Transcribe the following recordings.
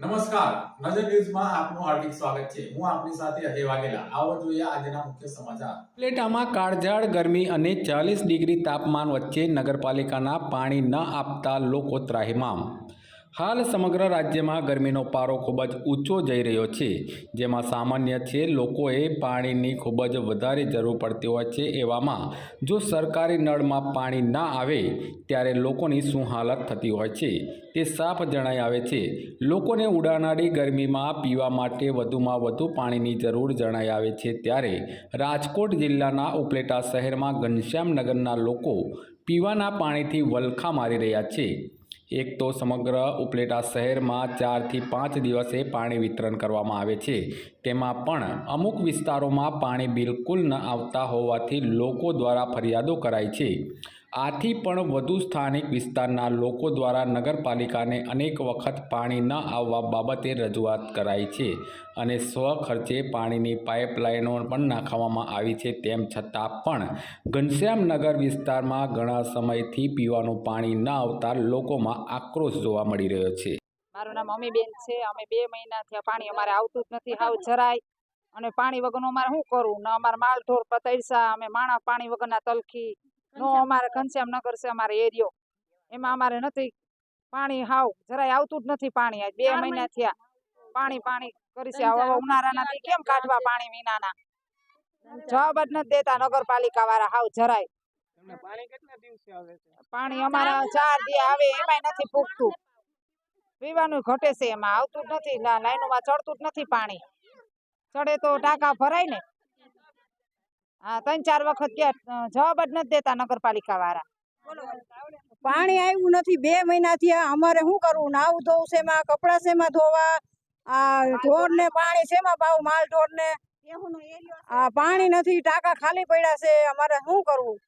નમસ્કાર. નજર ન્યૂઝમાં આપનું હાર્દિક સ્વાગત છે. હું આપની સાથે અજય વાઘેલા. આવો જોઈએ આજના મુખ્ય સમાચાર. પ્લેટામાં કાળઝાળ ગરમી અને ચાલીસ ડિગ્રી તાપમાન વચ્ચે નગરપાલિકાના પાણી ન આપતા લોકો ત્રાહિમામ. હાલ સમગ્ર રાજ્યમાં ગરમીનો પારો ખૂબ જ ઊંચો જઈ રહ્યો છે. જેમાં સામાન્ય છે, લોકોએ પાણીની ખૂબ જ વધારે જરૂર પડતી હોય છે એવામાં જો સરકારી નળમાં પાણી ના આવે ત્યારે લોકોની શું હાલત થતી હોય છે તે સાફ જણાઈ આવે છે. લોકોને ઉડાનારી ગરમીમાં પીવા માટે વધુમાં વધુ પાણીની જરૂર જણાઈ આવે છે ત્યારે રાજકોટ જિલ્લાના ઉપલેટા શહેરમાં ઘનશ્યામનગરના લોકો પીવાના પાણીથી વલખા મારી રહ્યા છે. એક તો સમગ્ર ઉપલેટા શહેરમાં ચારથી પાંચ દિવસે પાણી વિતરણ કરવામાં આવે છે. તેમાં પણ અમુક વિસ્તારોમાં પાણી બિલકુલ ન આવતા હોવાથી લોકો દ્વારા ફરિયાદો કરાઈ છે. આથી પણ વધુ સ્થાનિક વિસ્તારના લોકો દ્વારા નગરપાલિકાને અનેક વખત પાણી ન આવવા બાબતે રજૂઆત કરાઈ છે અને સ્વખર્ચે પાણીની પાઇપલાઇનો પણ નાખવામાં આવી છે તેમ છતાં પણ ઘનશ્યામનગર વિસ્તારમાં ઘણા સમયથી પીવાનું પાણી ન આવતા લોકોમાં આક્રોશ જોવા મળી રહ્યો છે. મારું નામ અમીબેન છે. અમે બે મહિના થયા પાણી અમારે આવતું જ નથી. હાવ જરાય. અને પાણી વગરનું અમારે શું કરવું? ને અમારે માલ ઢોર પતૈસા અમે માણા પાણી વગરના તલખી નો અમારે ઘનશ્યામ નગર છે અમારે એરિયો. એમાં અમારે નથી. પાણી હાવ જરાય આવતું જ નથી પાણી આજ બે મહિના થયા. પાણી પાણી કરી છે. હવે ઉનાળાના કેમ કાઢવા પાણી વિનાના? જવાબ જ નથી દેતા નગરપાલિકા વાળા હાવ જરાય. પાણી અમારા ચાર દી આવે એમાંય નથી પૂગતું. પીવાનું ઘટે છે એમાં. આવતું જ નથી લાઈનોમાં ચડતું જ નથી પાણી. ચડે તો ટાંકા ભરાય ને. હા ત્રણ ચાર વખત કે જવાબ જ નથી દેતા નગરપાલિકા વાળા. પાણી આવ્યું નથી બે મહિના થયા અમારે શું કરવું? નાવું ધોવું એમાં કપડાં એમાં ધોવા આ ઢોર ને પાણી એમાં પાવું માલ ઢોર ને આ પાણી નથી ટાંકા ખાલી પડ્યા છે અમારે શું કરવું?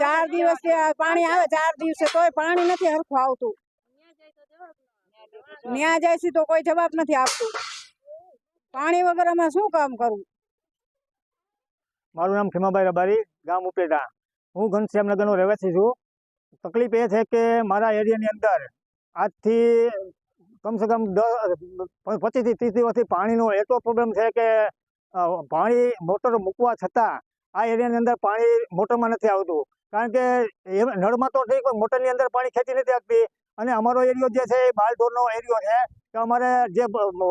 ચાર દિવસ પાણી આવે ચાર દિવસે તોય પાણી નથી હરખું આવતું. ન્યા જાય છે તો કોઈ જવાબ નથી આપતું. પાણી વગર અમે શું કામ કરવું? મારું નામ ખીમાભાઈ રબારી, ગામ ઉપેટા. હું ઘનશ્યામનગરનો રહેવાસી છું. તકલીફ એ છે કે મારા એરિયાની અંદર આજથી કમસે કમ દસ પચીસથી ત્રીસ દિવસથી પાણીનો એટલો પ્રોબ્લેમ છે કે પાણી મોટર મૂકવા છતાં આ એરિયાની અંદર પાણી મોટરમાં નથી આવતું. કારણ કે નળમાં તો ઠીક મોટરની અંદર પાણી ખેંચી નથી આપતી અને અમારો એરિયો જે છે એ બાલઢોરનો એરિયો છે કે અમારે જે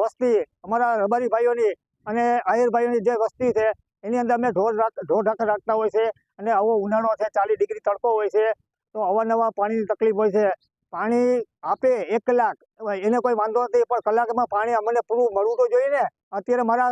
વસ્તી, અમારા રબારી ભાઈઓની અને આહિર ભાઈઓની જે વસ્તી છે એની અંદર અમે ઢોર ઢોર ઢાંક રાખતા હોય છે અને આવો ઉનાળો છે, ચાલીસ ડિગ્રી તડકો હોય છે, તો અવારનવાર પાણીની તકલીફ હોય છે. પાણી આપે એક કલાક એને કોઈ વાંધો નથી, પણ કલાકમાં પાણી અમને પૂરું મળવું તો જોઈએ ને. અત્યારે મારા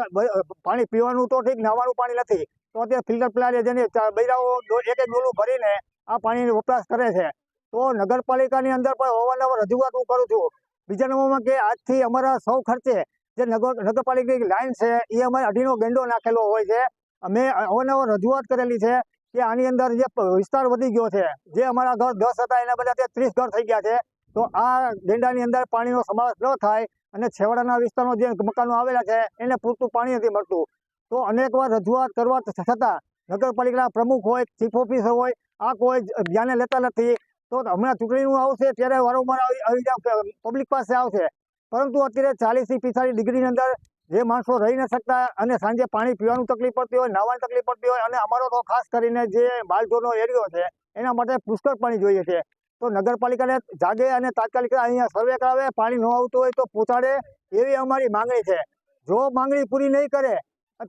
પાણી પીવાનું તો ઠીક નાવાનું પાણી નથી, તો અત્યારે ફિલ્ટર પ્લાન્ટ જેને બૈરાઓ એક એક ડોલું ભરીને આ પાણીનો વપરાશ કરે છે. તો નગરપાલિકાની અંદર પણ અવારનવાર રજૂઆત હું કરું છું. બીજા નંબરમાં કે આજથી અમારા સૌ ખર્ચે જે નગર, નગરપાલિકાની લાઈન છે, એ અમારે અઢીનો ગેંડો નાખેલો હોય છે. અમે અવારનવાર રજૂઆત કરેલી છે કે આની અંદર જે વિસ્તાર વધી ગયો છે, જે અમારા ઘર દસ હતા, એના બધા અત્યારે ત્રીસ ઘર થઈ ગયા છે, તો આ ગેંડાની અંદર પાણીનો સમાવેશ ન થાય અને છેવાડાના વિસ્તારમાં જે મકાનો આવેલા છે, એને પૂરતું પાણી નથી મળતું. તો અનેકવાર રજૂઆત કરવા છતાં નગરપાલિકાના પ્રમુખ હોય, ચીફ ઓફિસર હોય, આ કોઈ ધ્યાને લેતા નથી. તો હમણાં ચૂંટણીનું આવશે ત્યારે વારંવાર આવી પબ્લિક પાસે આવશે. પરંતુ અત્યારે ચાલીસથી પિસ્તાળીસ ડિગ્રીની અંદર જે માણસો રહી ન શકતા અને સાંજે પાણી પીવાનું તકલીફ પડતી હોય નાવાની તકલીફ પડતી હોય અને અમારો તો ખાસ કરીને જે બાલઢોરનો એરિયો છે, એના માટે પુષ્કળ પાણી જોઈએ છે. તો નગરપાલિકાને જાગે અને તાત્કાલિક અહીંયા સર્વે કરાવે, પાણી ન આવતું હોય તો પહોંચાડે એવી અમારી માંગણી છે. જો માંગણી પૂરી નહીં કરે,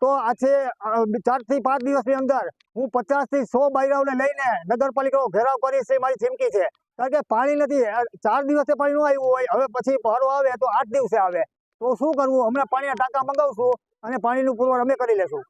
તો આજે ચારથી પાંચ દિવસની અંદર હું પચાસથી સો બાયરાઓને લઈને નગરપાલિકાનો ઘેરાવ કરીશ એ મારી ચીમકી છે. કારણ કે પાણી નથી ચાર દિવસે પાણી ન આવ્યું હોય, હવે પછી ભારો આવે તો આઠ દિવસે આવે. તો શું કરવું? હમણાં પાણીના ટાંકા મંગાવશું અને પાણીનું પુરવઠ અમે કરી લેશું.